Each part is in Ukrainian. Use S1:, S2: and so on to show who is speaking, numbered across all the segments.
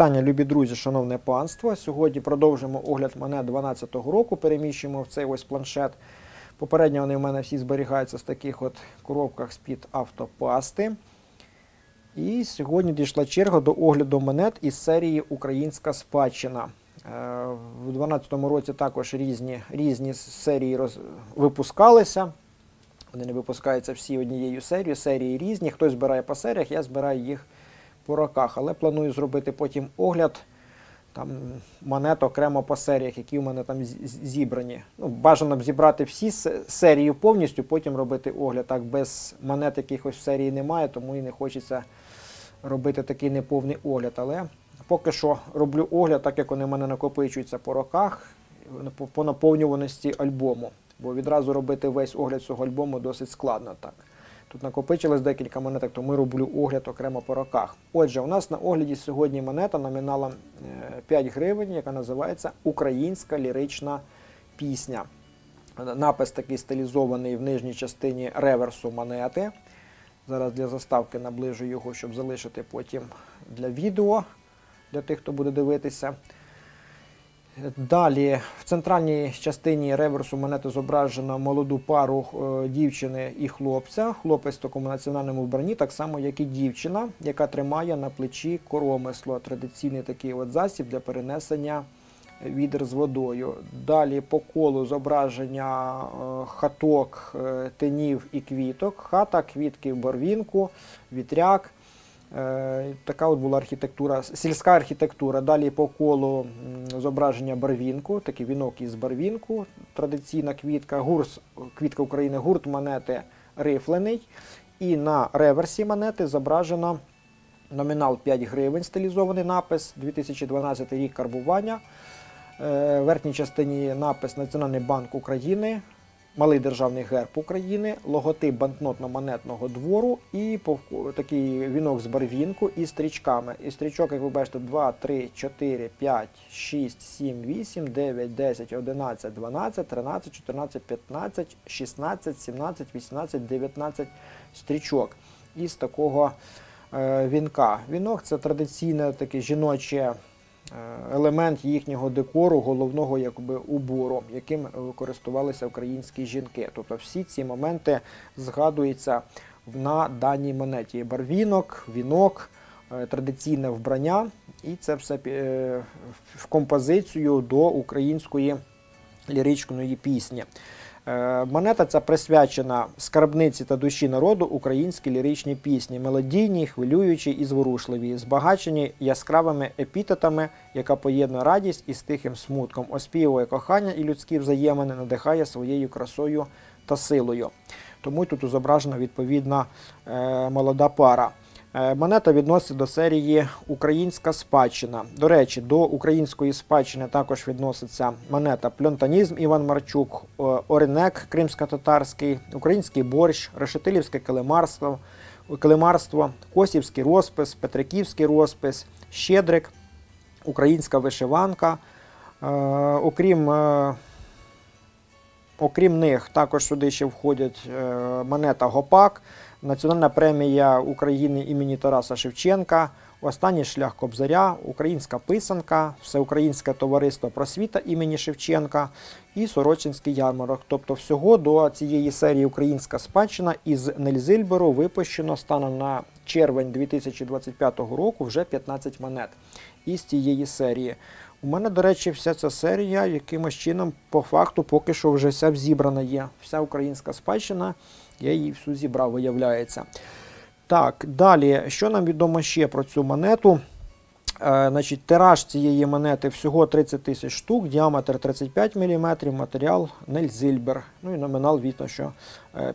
S1: Вітання, любі друзі, шановне панство. Сьогодні продовжимо огляд монет 12-го року, переміщуємо в цей ось планшет. Попередньо вони в мене всі зберігаються в таких от коробках з-під автопасти. І сьогодні дійшла черга до огляду монет із серії Українська спадщина. Е, У 2012 році також різні різні серії роз... випускалися. Вони не випускаються всі однією серією, серії різні. Хтось збирає по серіях, я збираю їх по роках, але планую зробити потім огляд там монет окремо по серіях, які в мене там зібрані. Ну, Бажано б зібрати всі серію повністю, потім робити огляд. Так без монет якихось в серії немає, тому і не хочеться робити такий неповний огляд. Але поки що роблю огляд, так як вони в мене накопичуються по роках, по наповнюваності альбому. Бо відразу робити весь огляд цього альбому досить складно так. Тут накопичилось декілька монеток, тому ми роблю огляд окремо по роках. Отже, у нас на огляді сьогодні монета номінала 5 е, гривень, яка називається Українська лірична пісня. Е, напис такий стилізований в нижній частині реверсу монети. Зараз для заставки наближу його, щоб залишити потім для відео, для тих, хто буде дивитися. Далі в центральній частині реверсу монети зображено молоду пару е, дівчини і хлопця. Хлопець в такому національному вбранні, так само, як і дівчина, яка тримає на плечі коромисло. Традиційний такий от засіб для перенесення відер з водою. Далі по колу зображення е, хаток, е, тинів і квіток. Хата, квітки в борвінку, вітряк. Така от була архітектура, сільська архітектура. Далі по колу зображення барвінку, такий вінок із барвінку, традиційна квітка, гурс, квітка України, гурт монети рифлений. І на реверсі монети зображено номінал 5 гривень, стилізований напис, 2012 рік карбування. В е, верхній частині напис Національний банк України малий державний герб України, логотип банкнотно-монетного двору і такий вінок з барвінку і стрічками. І стрічок, як ви бачите, 2, 3, 4, 5, 6, 7, 8, 9, 10, 11, 12, 13, 14, 15, 16, 17, 18, 19 стрічок із такого е, вінка. Вінок це традиційне таке жіноче. Е, елемент їхнього декору, головного якби убору, яким користувалися українські жінки. Тобто всі ці моменти згадуються на даній монеті: барвінок, вінок, е, традиційне вбрання, і це все е, в композицію до української ліричної пісні. Е, монета ця присвячена скарбниці та душі народу українські ліричні пісні, мелодійні, хвилюючі і зворушливі, збагачені яскравими епітетами, яка поєднує радість із тихим смутком, оспівує кохання і людські взаємини, надихає своєю красою та силою. Тому тут зображена відповідна е, молода пара. Е, монета відноситься до серії Українська спадщина. До речі, до української спадщини також відноситься монета Пльонтанізм Іван Марчук, е, Оренек Кримсько-Татарський, Український борщ, Решетилівське килимарство, килимарство, Косівський розпис, Петриківський розпис, Щедрик, Українська вишиванка. Е, окрім окрім них, також сюди ще входять монета Гопак. Національна премія України імені Тараса Шевченка, Останній шлях Кобзаря, Українська писанка, Всеукраїнське товариство просвіта імені Шевченка і Сорочинський ярмарок. Тобто, всього до цієї серії Українська спадщина із Нельзильберу випущено станом на червень 2025 року вже 15 монет із цієї серії. У мене, до речі, вся ця серія якимось чином по факту поки що вже вся зібрана є. Вся українська спадщина. Я її всю зібрав, виявляється. Так, далі, що нам відомо ще про цю монету? Е, значить, Тираж цієї монети всього 30 тисяч штук, діаметр 35 мм, матеріал Нельзильбер. Ну і номінал, відно, що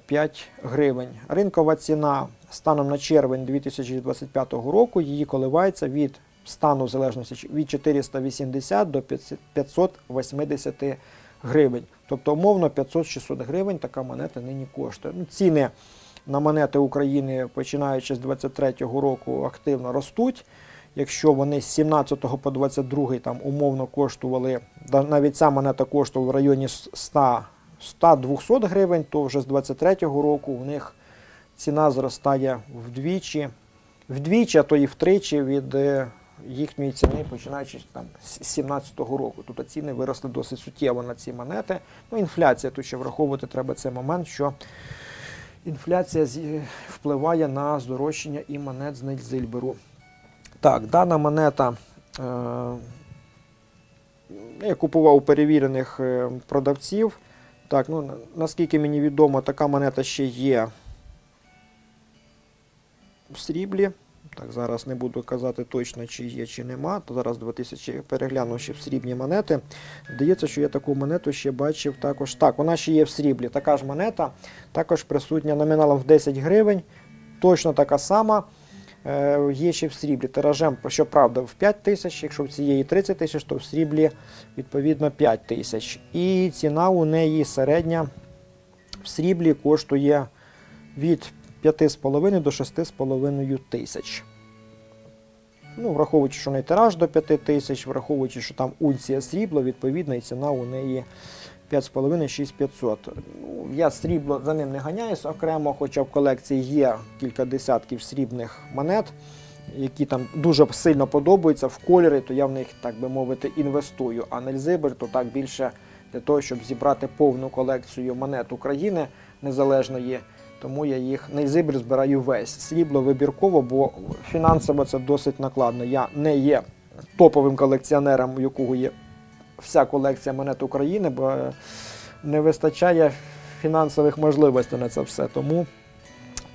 S1: 5 е, гривень. Ринкова ціна станом на червень 2025 року її коливається від стану залежності від 480 до 580 гривень гривень. Тобто, умовно 500-600 гривень така монета нині коштує. Ну, Ціни на монети України, починаючи з 23-го року, активно ростуть. Якщо вони з 17 по 22 там умовно коштували, навіть ця монета коштувала в районі 100-200 гривень, то вже з 23-го року у них ціна зростає вдвічі, вдвічі, а то і втричі від е, їхньої ціни, починаючи там з 2017 року. Тут ціни виросли досить суттєво на ці монети. Ну, Інфляція тут ще враховувати треба цей момент, що інфляція впливає на здорожчання і монет з Нельзильберу. Так, дана монета. Е, я купував у перевірених е, продавців. Так, ну, Наскільки мені відомо, така монета ще є в сріблі. Так, Зараз не буду казати точно, чи є, чи нема. То Зараз 2000 переглянувши в срібні монети. Здається, що я таку монету ще бачив також. Так, вона ще є в сріблі. Така ж монета, також присутня номіналом в 10 гривень. Точно така сама. Е, є ще в сріблі. Тиражем, щоправда, в 5 тисяч, якщо в цієї 30 тисяч, то в сріблі відповідно 5 тисяч. І ціна у неї середня в сріблі коштує від 5,5 до 6,5 тисяч. Ну, Враховуючи, що не тираж до 5 тисяч, враховуючи, що там унція срібла, відповідно, і ціна у неї 5,5-6500. Ну, Я срібло за ним не ганяюсь окремо, хоча в колекції є кілька десятків срібних монет, які там дуже сильно подобаються в кольори, то я в них, так би мовити, інвестую. А Нельзибер, то так більше для того, щоб зібрати повну колекцію монет України незалежної тому я їх не зибір збираю весь. Срібло вибірково, бо фінансово це досить накладно. Я не є топовим колекціонером, у якого є вся колекція монет України, бо е, не вистачає фінансових можливостей на це все. Тому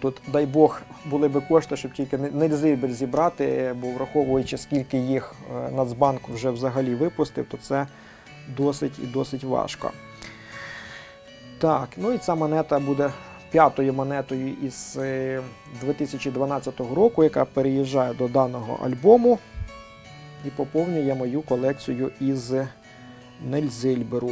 S1: тут, дай Бог, були би кошти, щоб тільки не зибір зібрати, бо враховуючи, скільки їх е, Нацбанк вже взагалі випустив, то це досить і досить важко. Так, ну і ця монета буде п'ятою монетою із 2012 е, року, яка переїжджає до даного альбому. І поповнює мою колекцію із Нельзильберу.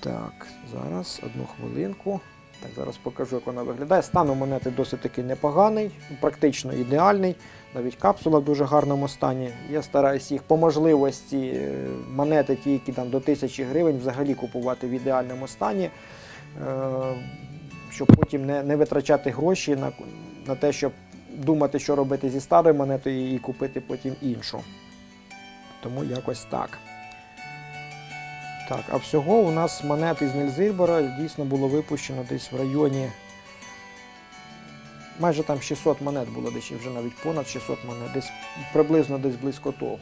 S1: Так, зараз одну хвилинку. Так, Зараз покажу, як вона виглядає. Стан у монети досить таки непоганий, практично ідеальний. Навіть капсула в дуже гарному стані. Я стараюся їх по можливості е, монети, ті, які там до 1000 гривень, взагалі купувати в ідеальному стані. Е, щоб потім не не витрачати гроші на на те, щоб думати, що робити зі старою монетою і купити потім іншу. Тому якось так. Так, а всього у нас монети з Нельзильбера дійсно було випущено десь в районі. Майже там 600 монет було, десь вже навіть понад 600 монет, десь приблизно десь близько того.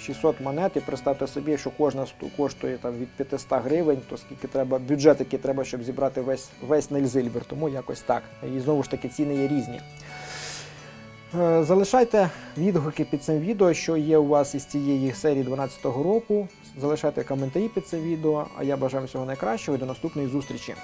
S1: 600 монет, і представте собі, що кожна коштує там від 500 гривень, то скільки треба бюджет, який треба, щоб зібрати весь весь Нельзильвер, тому якось так. І знову ж таки ціни є різні. Е, залишайте відгуки під цим відео, що є у вас із цієї серії 2012 року. Залишайте коментарі під цим відео, а я бажаю всього найкращого і до наступної зустрічі.